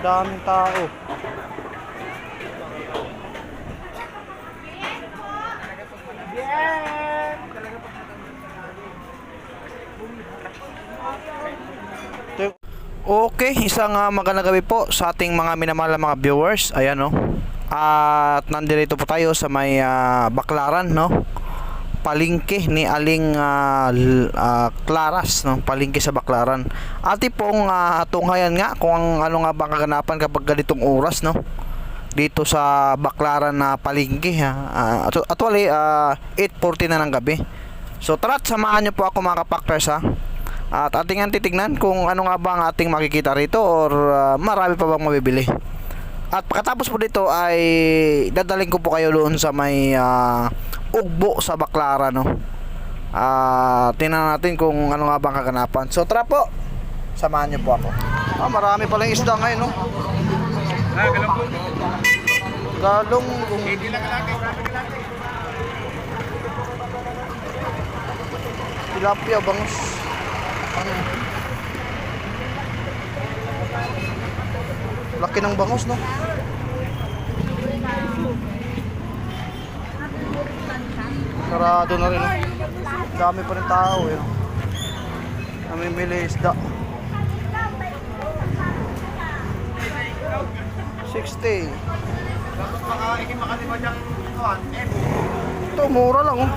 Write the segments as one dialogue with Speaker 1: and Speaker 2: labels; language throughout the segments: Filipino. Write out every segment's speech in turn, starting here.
Speaker 1: Daming tao. Okay, isang uh, magandang gabi po sa ating mga minamahal na mga viewers. Ayan no. At nandito po tayo sa may ah, Baklaran no. Palingke ni Aling L- ah, Claras no, palingke sa Baklaran. Ati pong ah, tunghayan nga kung ang- ano nga ba ang kaganapan kapag ganitong oras no. Dito sa Baklaran na palingke ha. Actu- actually ah, 8:40 na ng gabi. So tara't samahan niyo po ako mga kapactors ha. At ating titignan kung ano nga ba ang ating makikita rito or ah, marami pa bang mabibili. At pagkatapos po dito ay dadaling ko po kayo doon sa may ah, ugbo sa Baclara no. Ah, tingnan natin kung ano nga ba ang kaganapan. So tara po. Samahan niyo po ako. Ah, marami pa lang isda ngayon no.
Speaker 2: Ah, galong po.
Speaker 1: Galong
Speaker 2: kalaki.
Speaker 1: tilapia bangus. Ano? Laki ng bangus no. Sarado na rin. Dami pa rin tao eh. Namimili isda. 60.
Speaker 2: Baka ikin makaliwa dyan. kuwan, eh,
Speaker 1: Ito, mura lang oh.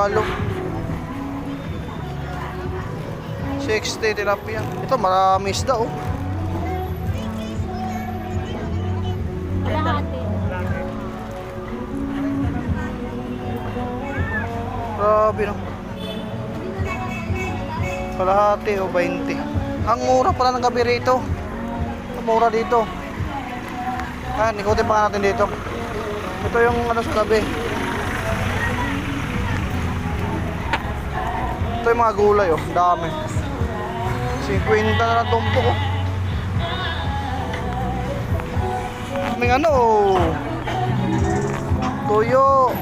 Speaker 2: Lakit,
Speaker 1: 60 tilapia. Ito marami isda oh. Grabe no. Kalahati o 20. Ang mura pala ng gabi rito. Ang mura dito. Ah, ikutin pa natin dito. Ito yung ano sa gabi. Ito yung mga gulay oh, dami. 50 na tumpok oh. Kaming ano oh. Tuyo.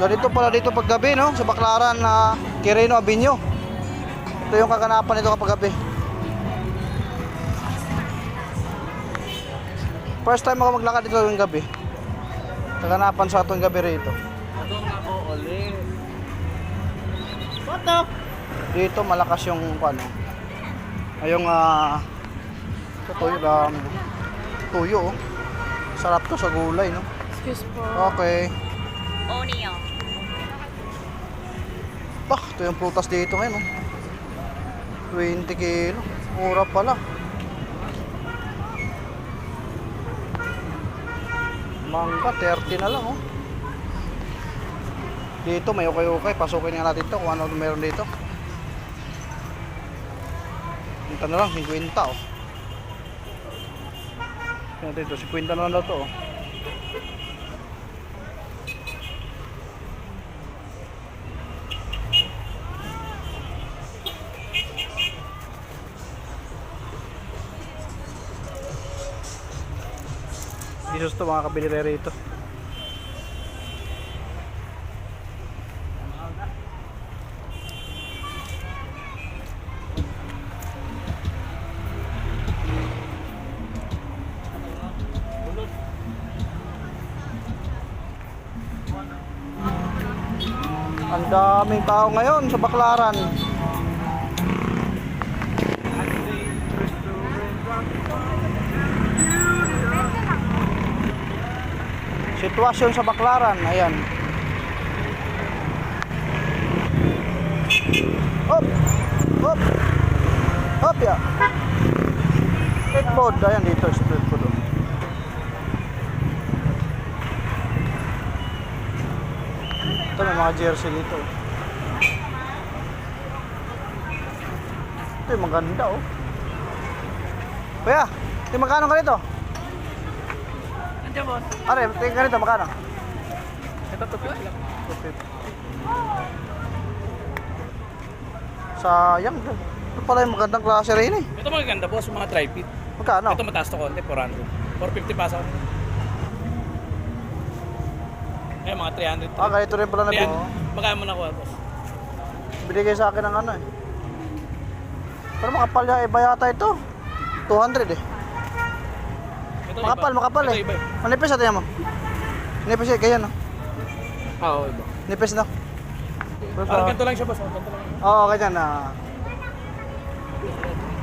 Speaker 1: Ganito pala dito pag gabi no, sa Baclaran na Quirino Avenue. Ito yung kaganapan nito kapag gabi. First time ako maglakad dito ng gabi. Kaganapan sa atong gabi rito.
Speaker 2: What up?
Speaker 1: Dito malakas yung ano. Ayong ah ito tuyo dami. Tuyo oh. Sarap to sa gulay no.
Speaker 3: Excuse po.
Speaker 1: Okay.
Speaker 3: Onion.
Speaker 1: Bah, ito yung prutas dito ngayon oh. 20 kilo. Mura pala. Mangga, 30 na lang oh. Dito may okay-okay. Pasukin nga natin to kung ano meron dito. Ito na lang, 50 oh. Tingnan dito, 50 na lang to oh. Jesus to mga kabili rito. Daming tao ngayon sa Baklaran. Sitwasyon sa Baklaran, ayan. Hop! Hop! Hop ya! Street food, ayan dito, street food. oh. Ito may mga jersey dito. Ito yung maganda oh. Kuya, ito magkano ka nito?
Speaker 2: Nandiyan mo.
Speaker 1: Are, tingin ka nito, magkano?
Speaker 2: Ito, tupit lang.
Speaker 1: 250. Sayang. Ito pala yung magandang klase rin eh.
Speaker 2: Ito magaganda boss, mga tri-fit.
Speaker 1: Magkano?
Speaker 4: Ito mataas to konti, 400. 450 pasok. Eh, mga 300.
Speaker 1: Ah, ganito rin pala na
Speaker 4: Kaya,
Speaker 1: po.
Speaker 4: magkano mo nakuha, boss?
Speaker 1: Binigay sa akin ng ano eh. Pero makapal ya, iba yata ito. 200 eh.
Speaker 4: Ito,
Speaker 1: Makapal,
Speaker 4: iba.
Speaker 1: makapal
Speaker 4: Ito,
Speaker 1: eh.
Speaker 4: iba.
Speaker 1: Manipis natin mo. Nipis eh, kaya no.
Speaker 4: Ah, Oo, iba.
Speaker 1: Nipis na. Pero
Speaker 4: Parang
Speaker 1: pa-
Speaker 4: ganito lang siya, boss. Oh, ganito lang.
Speaker 1: Oo, ganyan na.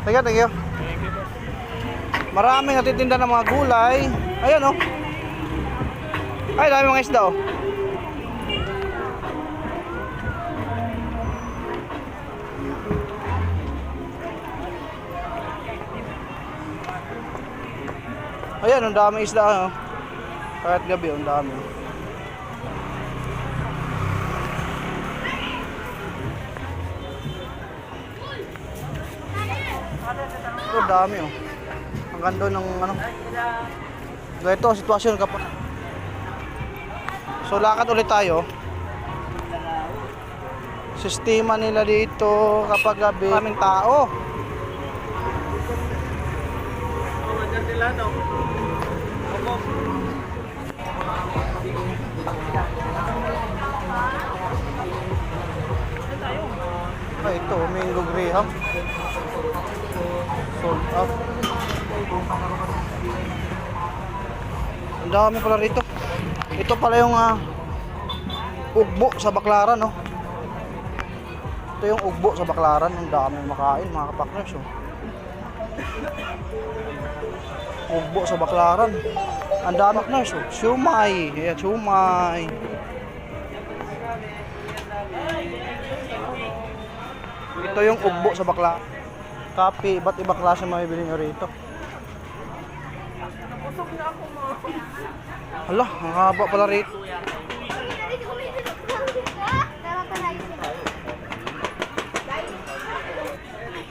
Speaker 1: Thank you, thank you.
Speaker 4: Thank you, boss.
Speaker 1: Maraming natitinda ng mga gulay. Ayan oh. Ay, dami mga isda oh. Ayan, ang dami isda oh. Kahit gabi, ang dami. Ang dami oh. Ang ganda ng ano. Ganito sitwasyon kapag So lakad ulit tayo. Sistema nila dito kapag gabi, maraming tao. Ay, ito, Mingo Graham. Sold out. Ang dami pala rito. Ito pala yung ah, ugbo sa Baklaran, no? Ito yung ugbo sa Baklaran. Ang dami makain, mga kapakners, oh. Ugbo sa Baklaran. Ang dami kapakners, oh. Siumay. Ayan, siumay. Ito yung ugbo sa bakla. Kape, iba't ibang klase mabibili nyo rito. Hala, ang haba pala rito.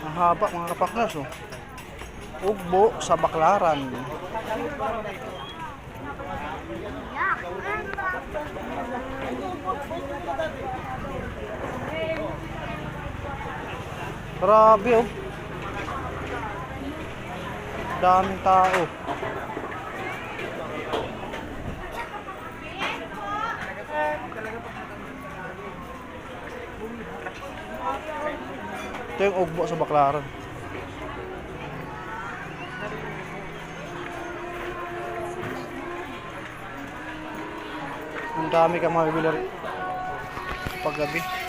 Speaker 1: Ang haba mga kapakners oh. Ugbo sa baklaran. Grabe oh. Daming tao. Ito yung ugbo sa baklaran. Ang dami ka mabibili rin. Paggabi.